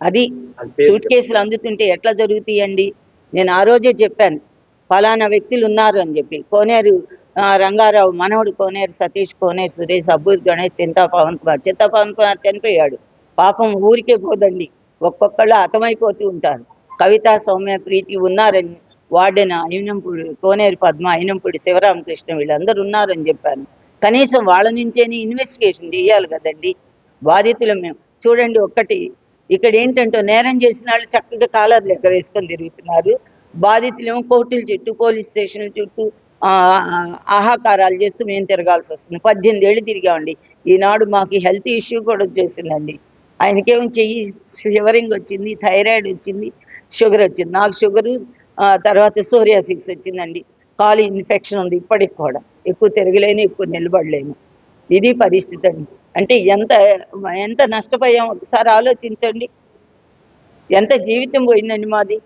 అది సూట్ కేసులు అందుతుంటే ఎట్లా జరుగుతాయండి? నేను ఆ రోజే చెప్పాను. ఫలానా వ్యక్తులు ఉన్నారు అని చెప్పి. కోనేరు రంగారావు మనవడు కోనేరు సతీష్ కోనేరు సురేష్ అబ్బూర్ గణేష్ చింతా పవన్ కుమార్. చింతా పవన్ కుమార్ చనిపోయాడు. పాపం ఊరికే పోదండి. ఒక్కొక్కళ్ళు హతమైపోతూ ఉంటారు. కవిత సౌమ్య ప్రీతి ఉన్నారని వార్డెన్ అయినంపూడి కోనేరు పద్మ అయినంపూడి శివరామకృష్ణ వీళ్ళందరూ ఉన్నారని చెప్పాను. కనీసం వాళ్ళ నుంచేని ఇన్వెస్టిగేషన్ చేయాలి కదండి. బాధితులు మేము. చూడండి ఒక్కటి ఇక్కడ ఏంటంటే నేరం చేసిన వాళ్ళు చక్కగా కాలర్ లెక్క వేసుకొని తిరుగుతున్నారు. బాధితులేమో కోర్టుల చుట్టూ పోలీస్ స్టేషన్ల చుట్టూ ఆహాకారాలు చేస్తూ మేము తిరగాల్సి వస్తుంది. పద్దెనిమిది ఏళ్ళు తిరిగామండి. ఈనాడు మాకు హెల్త్ ఇష్యూ కూడా వచ్చేసిందండి. ఆయనకేమో చెయ్యి షివరింగ్ వచ్చింది థైరాయిడ్ వచ్చింది షుగర్ వచ్చింది. నాకు షుగరు తర్వాత సోరియాసిక్స్ వచ్చిందండి. కాలు ఇన్ఫెక్షన్ ఉంది ఇప్పటికి కూడా. ఎక్కువ తిరగలేను ఎక్కువ నిలబడలేను. ఇది పరిస్థితి అండి. అంటే ఎంత ఎంత నష్టపోయాం? ఒకసారి ఆలోచించండి. ఎంత జీవితం పోయిందండి మాది?